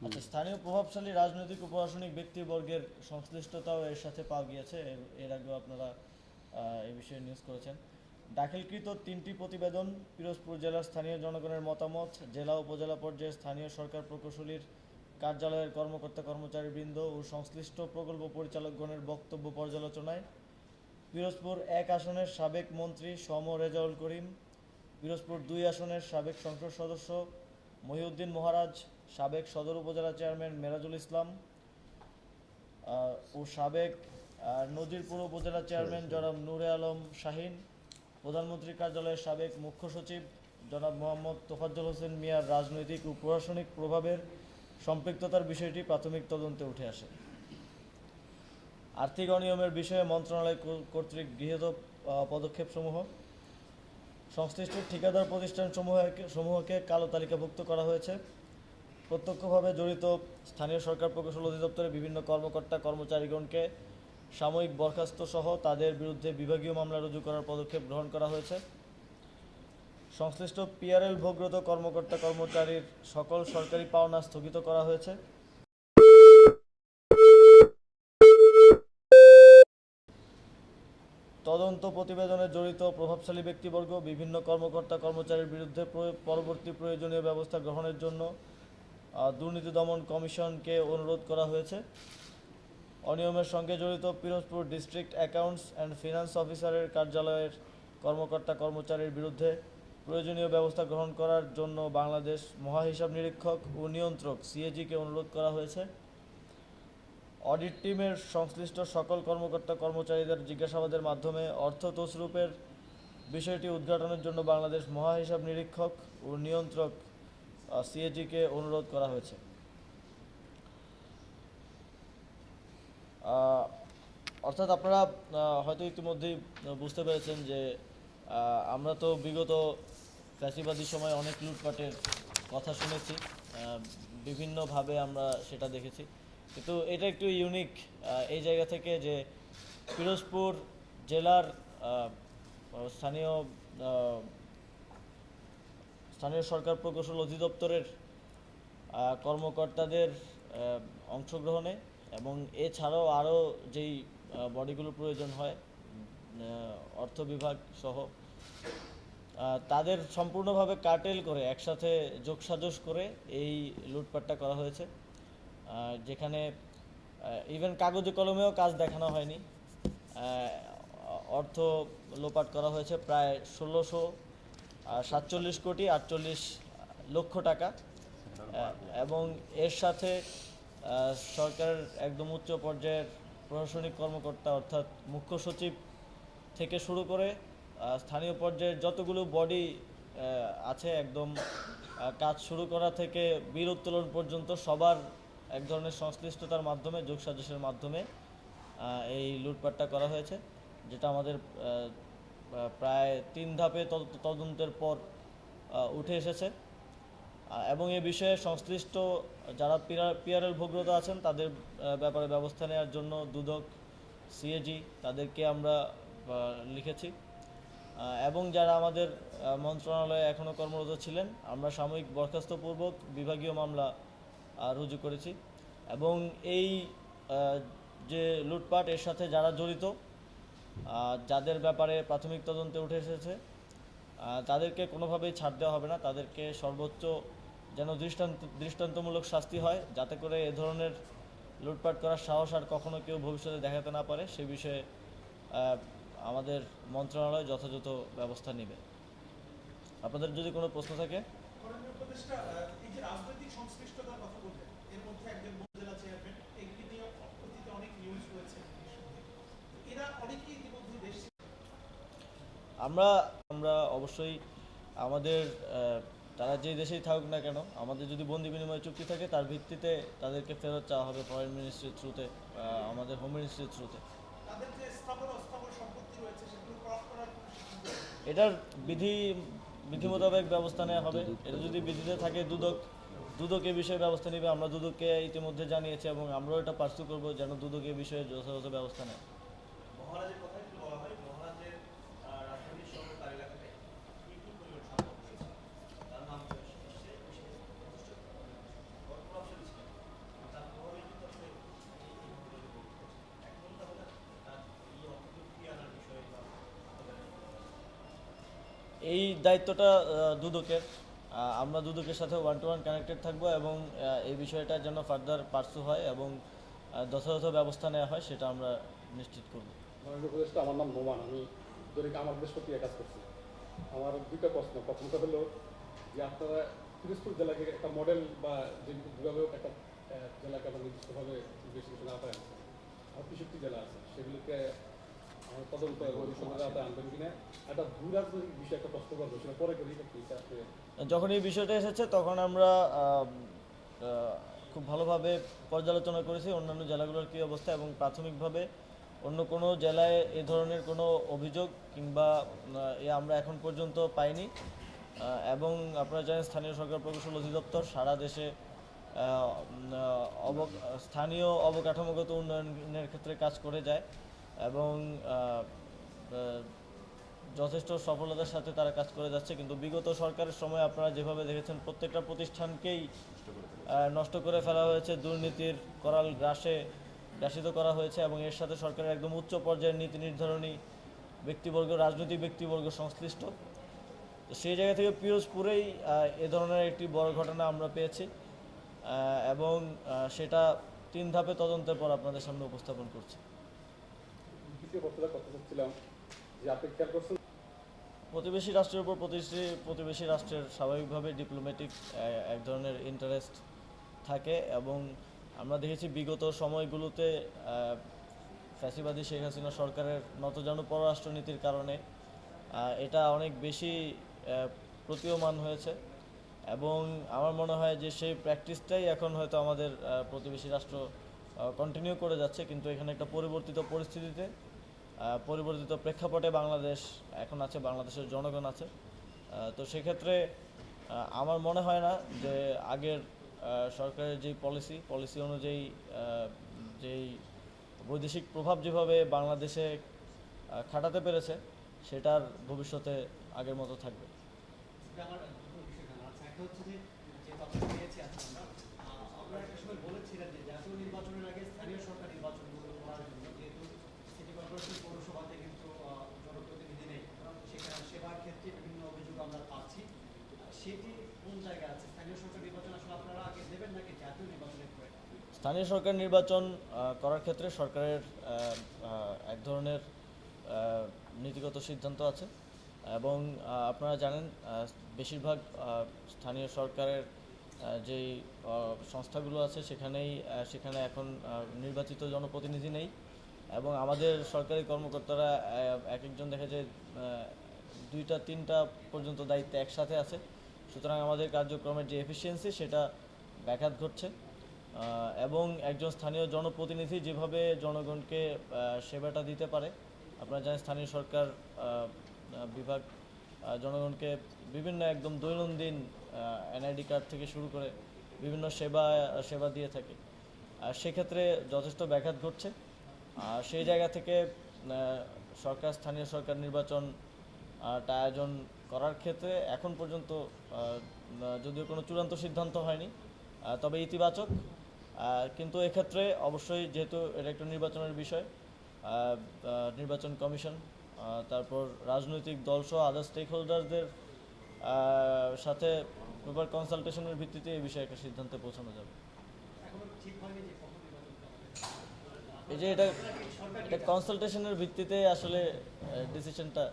আচ্ছা স্থানীয় প্রভাবশালী রাজনৈতিক ও প্রশাসনিক ব্যক্তিবর্গের সংশ্লিষ্টতাও এর সাথে পাওয়া গিয়েছে। এর- আগেও আপনারা এই বিষয়ে নিউজ করেছেন। দাখিলকৃত তিনটি প্রতিবেদন পিরোজপুর জেলার স্থানীয় জনগণের মতামত জেলা উপজেলা পর্যায়ে স্থানীয় সরকার প্রকৌশলীর কার্যালয়ের কর্মকর্তা কর্মচারীবৃন্দ ও সংশ্লিষ্ট প্রকল্প পরিচালকগণের বক্তব্য পর্যালোচনায় পিরোজপুর এক আসনের সাবেক মন্ত্রী সম রেজাউল করিম পিরোজপুর দুই আসনের সাবেক সংসদ সদস্য মহিউদ্দিন মহারাজ সাবেক সদর উপজেলা চেয়ারম্যান মেরাজুল ইসলাম ও সাবেক নজিরপুর উপজেলা চেয়ারম্যান জনাব নূরে আলম শাহিন প্রধানমন্ত্রী কার্যালয়ের সাবেক মুখ্য সচিব জনাব মোহাম্মদ তোফাজ্জল হোসেন মিয়ার রাজনৈতিক ও প্রশাসনিক প্রভাবের সম্পৃক্ততার বিষয়টি প্রাথমিক তদন্তে উঠে আসে। আর্থিক অনিয়মের বিষয়ে মন্ত্রণালয় কর্তৃক গৃহীত পদক্ষেপসমূহ। সংশ্লিষ্ট ঠিকাদার প্রতিষ্ঠান সমূহকে সমূহকে কালো তালিকাভুক্ত করা হয়েছে। প্রত্যক্ষভাবে জড়িত স্থানীয় সরকার প্রকৌশল অধিদপ্তরের বিভিন্ন কর্মকর্তা কর্মচারীগণকে সাময়িক বরখাস্ত সহ তাদের বিরুদ্ধে বিভাগীয় মামলা রুজু করার পদক্ষেপ গ্রহণ করা হয়েছে। সংশ্লিষ্ট পিআরএল ভোগ্যত কর্মকর্তা কর্মচারীর সকল সরকারি পাওনা স্থগিত করা হয়েছে। তদন্ত প্রতিবেদনে জড়িত প্রভাবশালী ব্যক্তিবর্গ, বিভিন্ন কর্মকর্তা কর্মচারীর বিরুদ্ধে পরবর্তী প্রয়োজনীয় ব্যবস্থা গ্রহণের জন্য দুর্নীতি দমন কমিশনকে অনুরোধ করা হয়েছে। অনিয়মের সঙ্গে জড়িত Pirojpur district accounts and finance অফিসারের কার্যালয়ের কর্মকর্তা কর্মচারীর বিরুদ্ধে প্রয়োজনীয় ব্যবস্থা গ্রহণ করার জন্য বাংলাদেশ মহাহিসাব নিরীক্ষক ও নিয়ন্ত্রক সিএজিকে অনুরোধ করা হয়েছে। অডিট টিমের সংশ্লিষ্ট সকল কর্মকর্তা কর্মচারীদের জিজ্ঞাসাবাদের মাধ্যমে অর্থ তসরূপের বিষয়টি উদ্ঘাটনের জন্য বাংলাদেশ মহাহিসাব নিরীক্ষক ও নিয়ন্ত্রক সিএজিকে অনুরোধ করা হয়েছে। অর্থাৎ আপনারা হয়তো ইতিমধ্যেই বুঝতে পেরেছেন যে আমরা তো বিগত ফ্যাসিবাদী সময় অনেক লুটপাটের কথা শুনেছি বিভিন্নভাবে আমরা সেটা দেখেছি। কিন্তু এটা একটু ইউনিক এই জায়গা থেকে যে পিরোজপুর জেলার স্থানীয় স্থানীয় সরকার প্রকৌশল অধিদপ্তরের কর্মকর্তাদের অংশগ্রহণে এবং এছাড়াও আরও যেই বডিগুলো প্রয়োজন হয় অর্থ বিভাগ সহ তাদের সম্পূর্ণভাবে কাটেল করে একসাথে যোগসাজস করে এই লুটপাটটা করা হয়েছে। যেখানে ইভেন কাগজে কলমেও কাজ দেখানো হয়নি। অর্থ লোপাট করা হয়েছে প্রায় ষোলোশো সাতচল্লিশ কোটি আটচল্লিশ লক্ষ টাকা। এবং এর সাথে সরকার একদম উচ্চ পর্যায়ের প্রশাসনিক কর্মকর্তা অর্থাৎ মুখ্য সচিব থেকে শুরু করে স্থানীয় পর্যায়ের যতগুলো বডি আছে একদম কাজ শুরু করা থেকে বীর উত্তোলন পর্যন্ত সবার এক ধরনের সংশ্লিষ্টতার মাধ্যমে যোগসাজশের মাধ্যমে এই লুটপাটটা করা হয়েছে, যেটা আমাদের প্রায় তিন ধাপে তদ- তদন্তের পর উঠে এসেছে। এবং এ বিষয়ে সংশ্লিষ্ট যারা পিআরএল ভোগ্যত আছেন, তাদের ব্যাপারে ব্যবস্থা নেওয়ার জন্য দুদক, সিএজি, তাদেরকে আমরা লিখেছি। এবং যারা আমাদের মন্ত্রণালয়ে এখনও কর্মরত ছিলেন, আমরা সাময়িক বরখাস্তপূর্বক বিভাগীয় মামলা রুজু করেছি। এবং এই যে লুটপাট, এর সাথে যারা জড়িত যাদের ব্যাপারে প্রাথমিক তদন্তে উঠে এসেছে তাদেরকে কোনোভাবেই ছাড় দেওয়া হবে না। তাদেরকে সর্বোচ্চ যেন দৃষ্টান্ত দৃষ্টান্তমূলক শাস্তি হয়, যাতে করে এ ধরনের লুটপাট করার সাহস আর কখনো কেউ ভবিষ্যতে দেখাতে না পারে। সে বিষয়ে আমাদের মন্ত্রণালয় যথাযথ ব্যবস্থা নেবে। আপনাদের যদি কোনো প্রশ্ন থাকে করণীয় উপদেষ্টা আহ, এই যে রাজনৈতিক সংশ্লিষ্টতার কথা বললেন এর মধ্যে একজন উপজেলা চেয়ারম্যান এগুলি নিয়ে অতীতে অনেক নিউজ রয়েছে এরা অনেকেই ইতিমধ্যে দেশ আমরা আমরা অবশ্যই আমাদের তারা যে দেশেই থাকুক না কেন, আমাদের যদি বন্দি বিনিময় চুক্তি থাকে, তার ভিত্তিতে তাদেরকে ফেরত চাওয়া হবে ফরেন মিনিস্ট্রির থ্রুতে আমাদের হোম মিনিস্ট্রির থ্রুতে। এটার বিধি বিধি মোতাবেক ব্যবস্থা নেওয়া হবে। এটা যদি বিধিতে থাকে, দুদক দুদক এ বিষয়ে ব্যবস্থা নেবে। আমরা দুদককে ইতিমধ্যে জানিয়েছি এবং আমরাও এটা পার্সু করব যেন দুদক এ বিষয়ে যথাযথ ব্যবস্থা নেয়। এই দায়িত্বটা দুদকের। আমরা দুদকের সাথে ওয়ান টু ওয়ান কানেক্টেড থাকব এবং এই বিষয়টা যেন ফার্দার পার্সু হয় এবং যথাযথ ব্যবস্থা নেওয়া হয়, সেটা আমরা নিশ্চিত করব। মাননীয় উপদেষ্টা আমার নাম নোমান আমি দৈনিক আমার দেশ পত্রিকায় কাজ করছি। আমার দুইটা প্রশ্ন। প্রথমটা হলো যে আপনারা পিরোজপুর জেলাকে একটা মডেল বা যেভাবে একটা জেলাকে আপনারা নির্দিষ্টভাবে বেশি কিছু না আর তেষট্টি জেলা আছে সেগুলোকে আমার তদন্ত আওতায় আনবেন কিনা একটা ভূ রাজনৈতিক বিষয়ে একটা প্রশ্ন করব সেটা পরে করি যখন এই বিষয়টা এসেছে তখন আমরা খুব ভালোভাবে পর্যালোচনা করেছি অন্যান্য জেলাগুলোর কী অবস্থা এবং প্রাথমিকভাবে অন্য কোনো জেলায় এ ধরনের কোনো অভিযোগ কিংবা এ আমরা এখন পর্যন্ত পাইনি। এবং আপনারা জানেন স্থানীয় সরকার প্রকৌশল অধিদপ্তর সারা দেশে অব, স্থানীয় অবকাঠামোগত উন্নয়নের ক্ষেত্রে কাজ করে যায় এবং যথেষ্ট সফলতার সাথে তারা কাজ করে যাচ্ছে। কিন্তু বিগত সরকারের সময় আপনারা যেভাবে দেখেছেন, প্রত্যেকটা প্রতিষ্ঠানকেই নষ্ট করে ফেলা হয়েছে। দুর্নীতির করাল গ্রাসে গ্রাসিত করা হয়েছে এবং এর সাথে সরকারের একদম উচ্চ পর্যায়ের নীতি নির্ধারণী ব্যক্তিবর্গ রাজনৈতিক ব্যক্তিবর্গ সংশ্লিষ্ট। তো সেই জায়গা থেকে পিরোজপুরেই এ ধরনের একটি বড় ঘটনা আমরা পেয়েছি এবং সেটা তিন ধাপে তদন্তের পর আপনাদের সামনে উপস্থাপন করছি। প্রতিবেশী রাষ্ট্রের উপর প্রতিবেশী প্রতিবেশী রাষ্ট্রের স্বাভাবিকভাবে ডিপ্লোম্যাটিক এক ধরনের ইন্টারেস্ট থাকে এবং আমরা দেখেছি বিগত সময়গুলোতে ফ্যাসিবাদী শেখ হাসিনা সরকারের নতজানু পররাষ্ট্রনীতির কারণে এটা অনেক বেশি প্রতীয়মান হয়েছে। এবং আমার মনে হয় যে সেই প্র্যাকটিসটাই এখন হয়তো আমাদের প্রতিবেশী রাষ্ট্র কন্টিনিউ করে যাচ্ছে। কিন্তু এখানে একটা পরিবর্তিত পরিস্থিতিতে পরিবর্তিত প্রেক্ষাপটে বাংলাদেশ এখন আছে, বাংলাদেশের জনগণ আছে। তো সেক্ষেত্রে আমার মনে হয় না যে আগের সরকারের যে পলিসি পলিসি অনুযায়ী যেই বৈদেশিক প্রভাব যেভাবে বাংলাদেশে খাটাতে পেরেছে, সেটার ভবিষ্যতে আগের মতো থাকবে এটা আমার দুটো বিষয় জানা আছে একটা হচ্ছে যে যে তথ্য পেয়েছি আজকে আমরা আহ, আপনারা একটা সময় বলেছিলেন যে জাতীয় নির্বাচনের আগে স্থানীয় সরকার নির্বাচনগুলো করার জন্য যেহেতু সিটি কর্পোরেশন পৌরসভাতে কিন্তু আহ, জনপ্রতিনিধি নেই সুতরাং সেখানে সেবার ক্ষেত্রে বিভিন্ন অভিযোগ আমরা পাচ্ছি আহ, সেটি কোন জায়গায় আছে স্থানীয় সরকার নির্বাচন আসলে আপনারা আগে দেবেন নাকি জাতীয় নির্বাচনের পরে স্থানীয় সরকার নির্বাচন করার ক্ষেত্রে সরকারের এক ধরনের নীতিগত সিদ্ধান্ত আছে। এবং আপনারা জানেন বেশিরভাগ স্থানীয় সরকারের যেই সংস্থাগুলো আছে সেখানেই সেখানে এখন নির্বাচিত জনপ্রতিনিধি নেই। এবং আমাদের সরকারি কর্মকর্তারা এক একজন দেখা যায় দুইটা, তিনটা পর্যন্ত দায়িত্বে একসাথে আছে। সুতরাং আমাদের কার্যক্রমের যে এফিসিয়েন্সি সেটা ব্যাঘাত ঘটছে। এবং একজন স্থানীয় জনপ্রতিনিধি যেভাবে জনগণকে সেবাটা দিতে পারে, আপনারা জানেন স্থানীয় সরকার বিভাগ জনগণকে বিভিন্ন একদম দৈনন্দিন এনআইডি কার্ড থেকে শুরু করে বিভিন্ন সেবা সেবা দিয়ে থাকে। আর সেক্ষেত্রে যথেষ্ট ব্যাঘাত ঘটছে। আর সেই জায়গা থেকে সরকার, স্থানীয় সরকার নির্বাচন টা আয়োজন করার ক্ষেত্রে এখন পর্যন্ত যদিও কোনো চূড়ান্ত সিদ্ধান্ত হয়নি তবে ইতিবাচক কিন্তু এক্ষেত্রে অবশ্যই যেহেতু এটা একটা নির্বাচনের বিষয় নির্বাচন কমিশন তারপর রাজনৈতিক দলসহ আদার স্টেক হোল্ডারদের সাথে প্রপার কনসালটেশনের ভিত্তিতে এই বিষয়ে একটা সিদ্ধান্তে পৌঁছানো যাবে। এই যে এটা এটা কনসালটেশনের ভিত্তিতে আসলে ডিসিশনটা